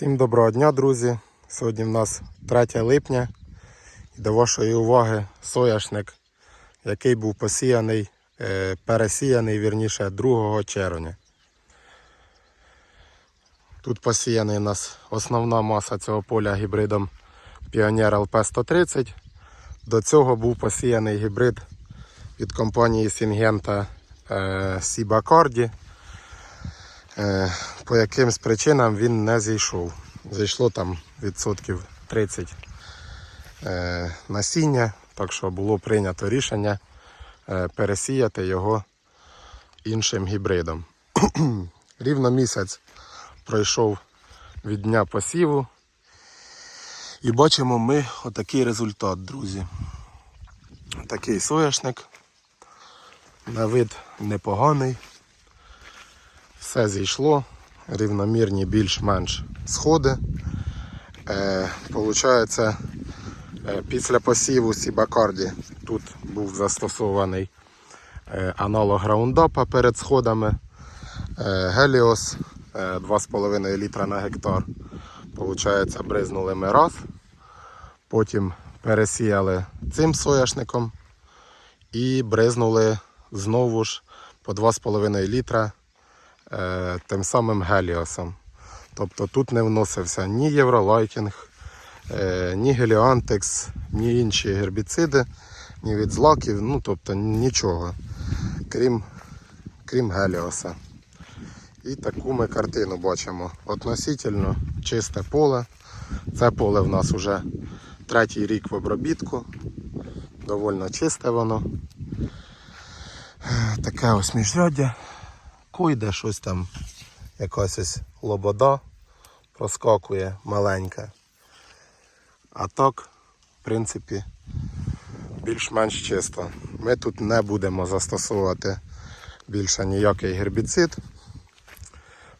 Всім доброго дня, друзі! Сьогодні в нас 3 липня. І до вашої уваги соняшник, який був посіяний, е, пересіяний вірніше 2 червня. Тут посіяний у нас основна маса цього поля гібридом Pioneer LP130. До цього був посіяний гібрид від компанії е, Siba Е, по якимсь причинам він не зійшов. Зійшло там відсотків 30 е, насіння, так що було прийнято рішення е, пересіяти його іншим гібридом. Рівно місяць пройшов від дня посіву. І бачимо ми отакий результат, друзі. Такий соняшник. На вид непоганий. Все зійшло, рівномірні більш-менш сходи. Е, Получається, е, після посіву Сібакарді тут був застосований е, аналог раундапа перед сходами. Е, Геліос е, 2,5 літра на гектар. Получається, бризнули ми раз. Потім пересіяли цим сояшником і бризнули знову ж по 2,5 літра тим самим Геліосом. Тобто тут не вносився ні Євролайкінг, е, ні Геліантекс, ні інші гербіциди, ні від злаків, ну тобто нічого, крім, крім Геліоса. І таку ми картину бачимо. Относительно чисте поле. Це поле в нас вже третій рік в обробітку. Довольно чисте воно. Е, Таке ось міжряддя койде щось там, якась ось лобода проскакує маленька. А так, в принципі, більш-менш чисто. Ми тут не будемо застосовувати більше ніякий гербіцид,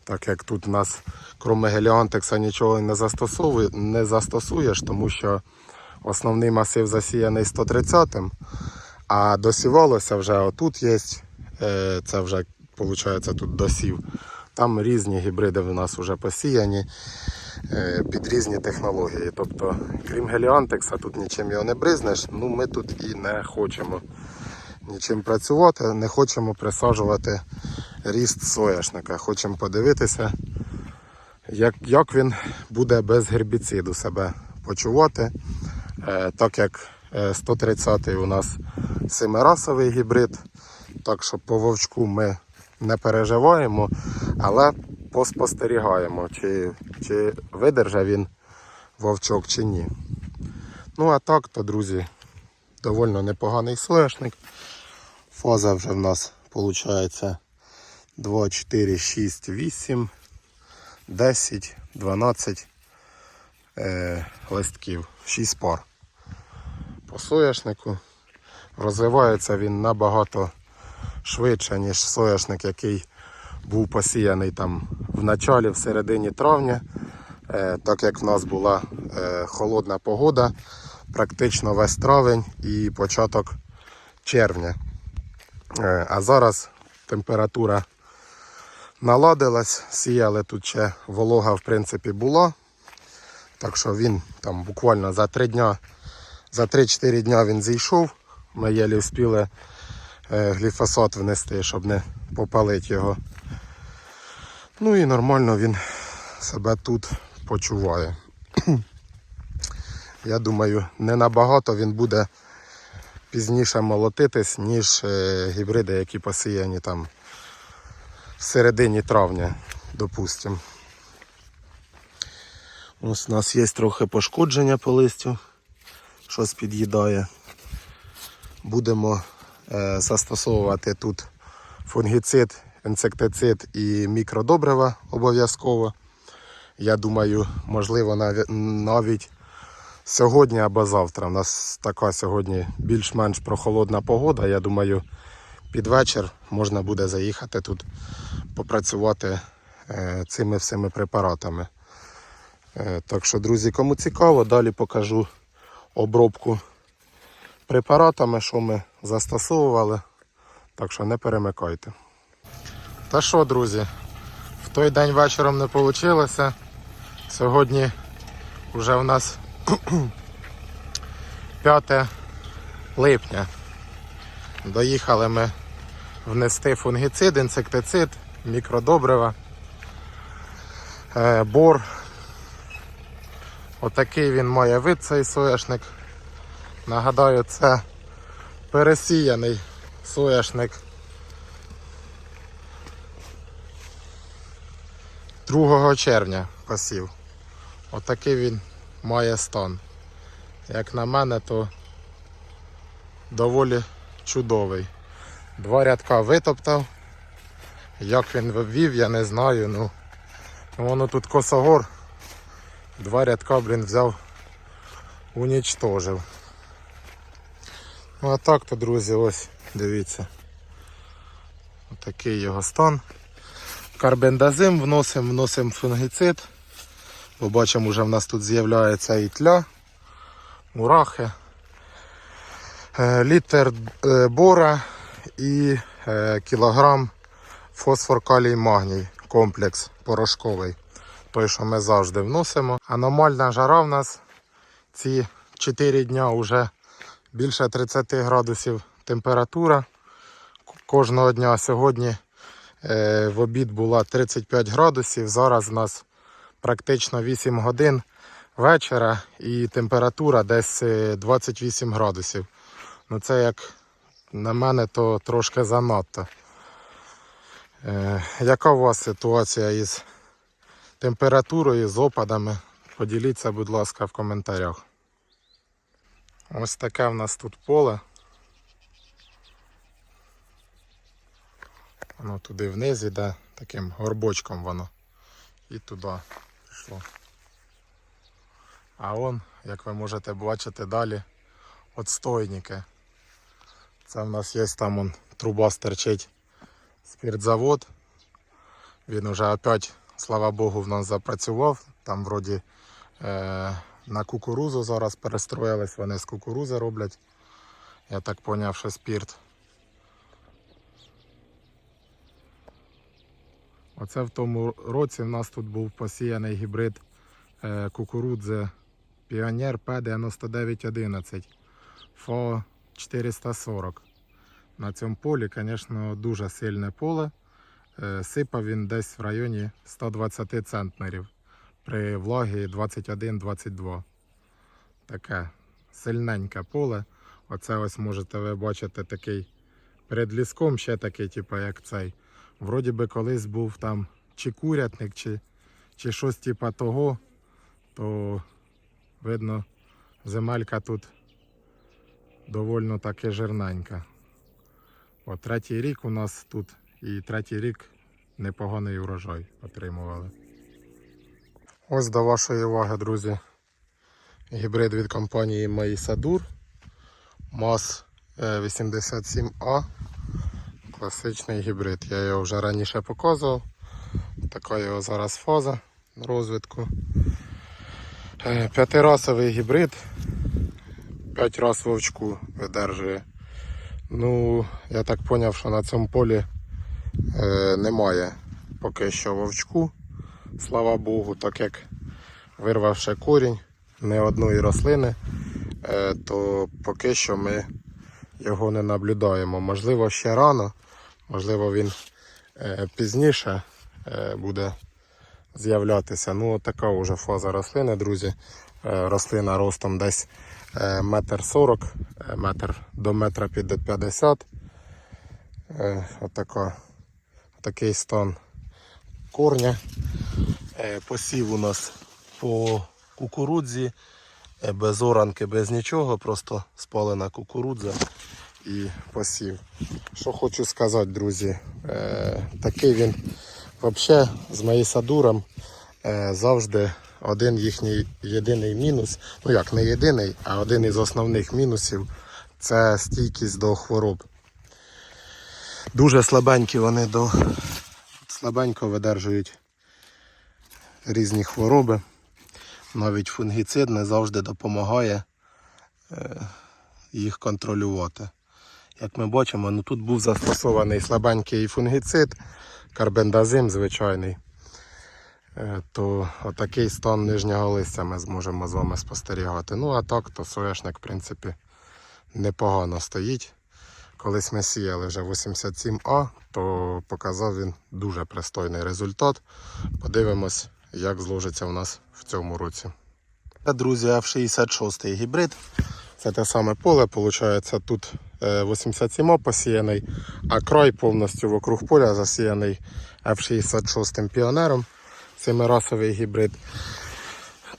так як тут у нас, крім геліантекса, нічого не, застосовує, не застосуєш, тому що основний масив засіяний 130-м, а досівалося вже отут є, е, це вже виходить тут досів. Там різні гібриди в нас вже посіяні е, під різні технології. Тобто, крім геліантекса, тут нічим його не бризнеш, ну ми тут і не хочемо нічим працювати, не хочемо присаджувати ріст соняшника. Хочемо подивитися, як, як він буде без гербіциду себе почувати. Е, так як е, 130 у нас семирасовий гібрид, так що по вовчку ми не переживаємо, але поспостерігаємо, чи, чи видержа він вовчок чи ні. Ну а так то, друзі, довольно непоганий соняшник. Фаза вже в нас виходить 2, 4, 6, 8, 10, 12 е, листків, 6 пар. По соняшнику розвивається він набагато швидше, ніж соняшник, який був посіяний там в началі, в середині травня, Е, так як в нас була е, холодна погода, практично весь травень і початок червня. Е, А зараз температура наладилась, сіяли тут ще волога в принципі була. Так що він там буквально за 3 дня, за 3-4 дня він зійшов. Ми єлі встигли гліфосат внести, щоб не попалити його. Ну і нормально він себе тут почуває. Я думаю, не набагато він буде пізніше молотитись, ніж е, гібриди, які посіяні там в середині травня, допустимо. Ось у нас є трохи пошкодження по листю, щось під'їдає. Будемо е, застосовувати тут фунгіцид, інсектицид і мікродобрива обов'язково. Я думаю, можливо, навіть сьогодні або завтра. У нас така сьогодні більш-менш прохолодна погода. Я думаю, під вечір можна буде заїхати тут попрацювати е, цими всіми препаратами. Е, Так що, друзі, кому цікаво, далі покажу обробку препаратами, що ми застосовували. Так що не перемикайте. Та що, друзі, в той день вечором не вийшло. Сьогодні вже у нас 5 липня. Доїхали ми внести фунгіцид, інсектицид, мікродобрива, е, бор. Отакий він має вид цей соняшник. Нагадаю, це пересіяний соняшник 2 червня посів. Отакий він має стан. Як на мене, то доволі чудовий. Два рядка витоптав. Як він ввів, я не знаю. Ну, воно тут косогор. Два рядка, блін, взяв, унічтожив. Ну а так то, друзі, ось, дивіться. Отакий його стан. Карбендазим вносимо, вносимо фунгіцид. Бо бачимо, вже в нас тут з'являється і тля, мурахи, Е, літр е, бора і е, кілограм фосфор, калій, магній комплекс порошковий. Той, що ми завжди вносимо. Аномальна жара в нас ці 4 дня вже більше 30 градусів температура кожного дня. Сьогодні е, в обід була 35 градусів. Зараз у нас практично 8 годин вечора і температура десь е, 28 градусів. Ну це як на мене, то трошки занадто. Е, яка у вас ситуація із температурою, з опадами? Поділіться, будь ласка, в коментарях. Ось таке в нас тут поле. Воно туди вниз іде, таким горбочком воно. І туди пішло. А он, як ви можете бачити далі, отстойники. Це в нас є там он, труба стерчить спиртзавод. Він уже опять, слава Богу, в нас запрацював. Там вроді е, на кукурузу зараз перестроїлись, вони з кукурузи роблять. Я так зрозумів, що спірт. Оце в тому році в нас тут був посіяний гібрид е, кукурудзи Піонер П9911 ФО 440. На цьому полі, звісно, дуже сильне поле. Е, Сипав він десь в районі 120 центнерів при влагі 21-22. Таке сильненьке поле. Оце ось можете ви бачити такий перед ліском ще такий, типу, як цей. Вроді би колись був там чи курятник, чи, чи щось типу того, то видно, земелька тут довольно таки жирненька. От третій рік у нас тут і третій рік непоганий урожай отримували. Ось до вашої уваги, друзі, гібрид від компанії Маїсадур МАЗ 87А. Класичний гібрид. Я його вже раніше показував. Така його зараз фаза розвитку. Е, П'ятирасовий гібрид. П'ять раз вовчку видержує. Ну, я так зрозумів, що на цьому полі е, немає поки що вовчку. Слава Богу, так як вирвавши корінь не одної рослини, е, то поки що ми його не наблюдаємо. Можливо, ще рано, можливо, він е, пізніше е, буде з'являтися. Ну, така вже фаза рослини, друзі. Рослина ростом десь метр сорок, метр до метра під 50. Е, Отака, такий стан корня. Е, Посів у нас по кукурудзі, е, без оранки, без нічого, просто спалена кукурудза і посів. Що хочу сказати, друзі, е, такий він взагалі з Маїсадуром е, завжди один їхній єдиний мінус. Ну як не єдиний, а один із основних мінусів це стійкість до хвороб. Дуже слабенькі вони до слабенько видержують різні хвороби. Навіть фунгіцид не завжди допомагає е, їх контролювати. Як ми бачимо, ну тут був застосований слабенький фунгіцид, карбендазим звичайний. е, то отакий стан нижнього листя ми зможемо з вами спостерігати. Ну а так, то соняшник, в принципі, непогано стоїть. Колись ми сіяли вже 87А, то показав він дуже пристойний результат. Подивимось, як зложиться у нас в цьому році. Це, друзі, F66 гібрид. Це те саме поле, виходить, тут е, 87 посіяний, а край повністю вокруг поля засіяний F66 піонером, семирасовий гібрид.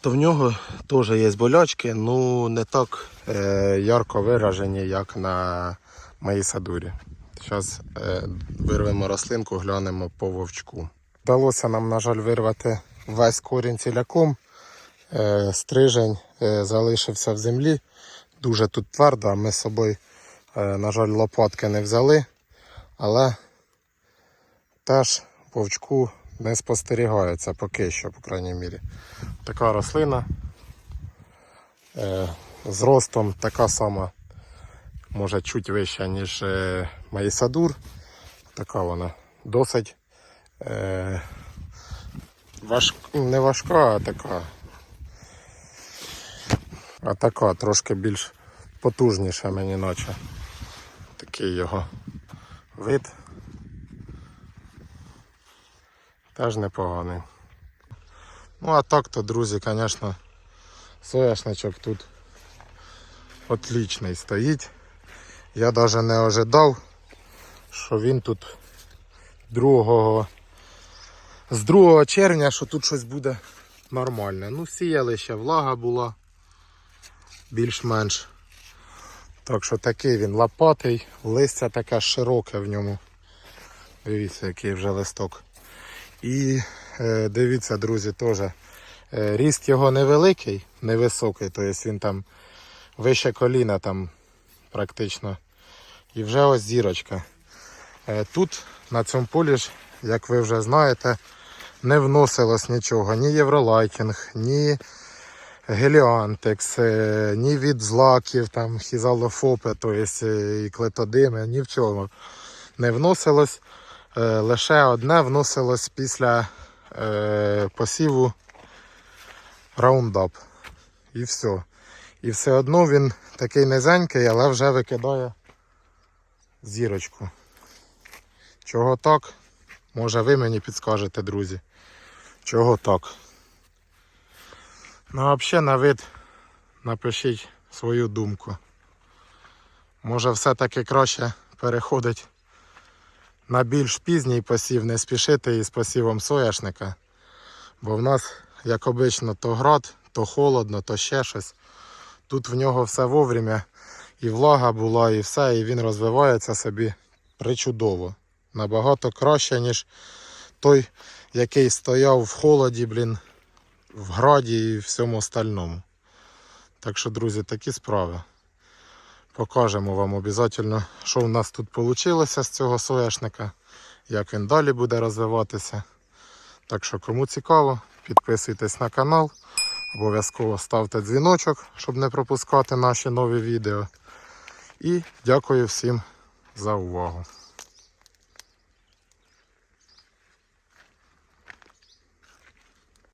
То в нього теж є болячки, ну не так е, ярко виражені, як на моїй садурі. Зараз е, вирвемо рослинку, глянемо по вовчку. Вдалося нам, на жаль, вирвати весь корінь ціляком. Е, стрижень е, залишився в землі. Дуже тут твердо, ми з собою, е, на жаль, лопатки не взяли. Але теж вовчку не спостерігається поки що, по крайній мірі. Така рослина з ростом така сама, може чуть вища, ніж Маїсадур. Така вона досить важ, не важка, а така. А така трошки більш потужніша мені наче. Такий його вид. Теж непоганий. Ну а так то, друзі, звісно, соняшничок тут отлічний стоїть. Я навіть не ожидав, що він тут 2 з 2 червня, що тут щось буде нормальне. Ну, сіяли ще влага була більш-менш. Так що такий він лопатий, листя таке широке в ньому. Дивіться, який вже листок. І е, дивіться, друзі, теж е, ріст його невеликий, невисокий, тобто він там вище коліна там практично. І вже ось зірочка. Е, тут на цьому полі ж, як ви вже знаєте, не вносилось нічого, ні євролайтінг, ні геліантекс, е, ні від злаків, там хізалофопи, тобто і клетодими, ні в чому не вносилось. Е, Лише одне вносилось після посіву раундап. І все. І все одно він такий низенький, але вже викидає зірочку. Чого так? Може ви мені підскажете, друзі. Чого так? Ну взагалі на вид напишіть свою думку. Може все-таки краще переходить на більш пізній посів, не спішити із посівом соняшника. Бо в нас, як обично, то град, то холодно, то ще щось. Тут в нього все вовремя. І влага була, і все, і він розвивається собі причудово. Набагато краще, ніж той, який стояв в холоді, блін, в граді і всьому остальному. Так що, друзі, такі справи. Покажемо вам обов'язково, що в нас тут вийшло з цього соняшника, як він далі буде розвиватися. Так що, кому цікаво, підписуйтесь на канал, обов'язково ставте дзвіночок, щоб не пропускати наші нові відео. І дякую всім за увагу.